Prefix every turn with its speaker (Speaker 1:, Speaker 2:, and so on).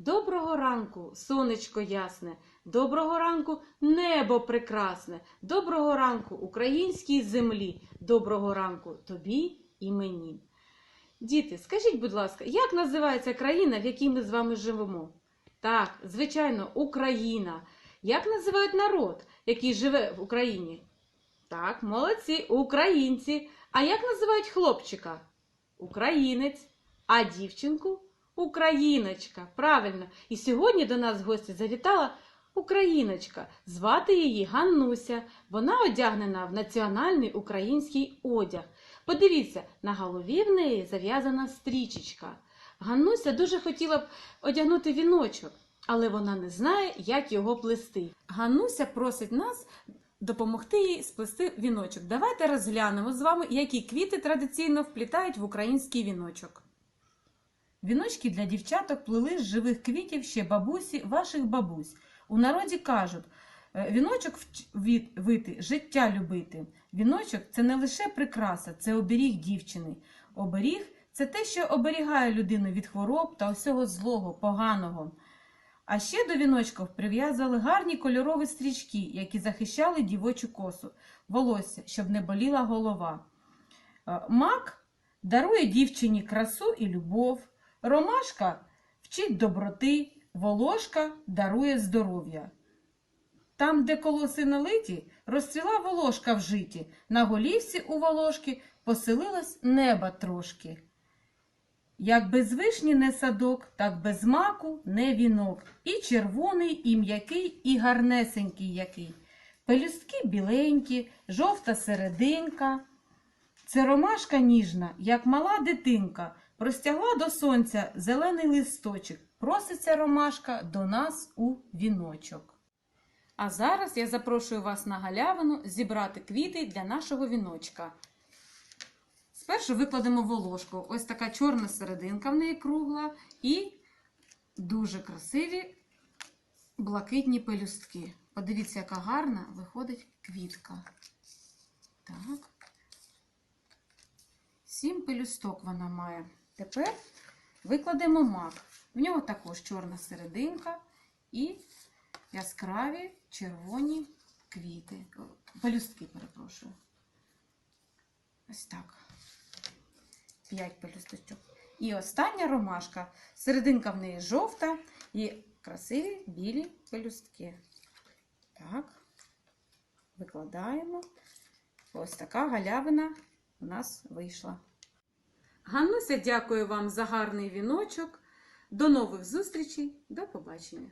Speaker 1: Доброго ранку, сонечко ясне, доброго ранку, небо прекрасне, доброго ранку, українській землі, доброго ранку тобі і мені. Діти, скажіть, будь ласка, як називається країна, в якій ми з вами живемо? Так, звичайно, Україна. Як називають народ, який живе в Україні? Так, молодці, українці. А як називають хлопчика? Українець. А дівчинку? Україночка. Правильно. І сьогодні до нас в гості завітала Україночка. Звати її Ганнуся. Вона одягнена в національний український одяг. Подивіться, на голові в неї зав'язана стрічечка. Ганнуся дуже хотіла б одягнути віночок, але вона не знає, як його плести. Ганнуся просить нас допомогти їй сплести віночок. Давайте розглянемо з вами, які квіти традиційно вплітають в український віночок. Віночки для дівчаток плели з живих квітів ще бабусі ваших бабусь. У народі кажуть, е, віночок вити, життя любити. Віночок це не лише прикраса, це оберіг дівчини. Оберіг це те, що оберігає людину від хвороб та усього злого, поганого. А ще до віночків прив'язували гарні кольорові стрічки, які захищали дівочу косу, волосся, щоб не боліла голова. Е, Мак дарує дівчині красу і любов. Ромашка вчить доброти, волошка дарує здоров'я. Там, де колоси налиті, розцвіла волошка в житі, на голівці у волошки поселилось неба трошки. Як без вишні не садок, так без маку не вінок. І червоний, і м'який, і гарнесенький який. Пелюстки біленькі, жовта серединка. Це ромашка ніжна, як мала дитинка, простягла до сонця зелений листочок. Проситься ромашка до нас у віночок. А зараз я запрошую вас на галявину зібрати квіти для нашого віночка. Спершу викладемо волошку. Ось така чорна серединка в неї кругла і дуже красиві блакитні пелюстки. Подивіться, яка гарна виходить квітка. Так. Сім пелюсток вона має. Тепер викладемо мак. В нього також чорна серединка і яскраві червоні квіти. Пелюстки, перепрошую. Ось так. П'ять пелюсточок. І остання ромашка. Серединка в неї жовта і красиві білі пелюстки. Так. Викладаємо. Ось така галявина у нас вийшла. Ганнуся, дякую вам за гарний віночок. До нових зустрічей. До побачення.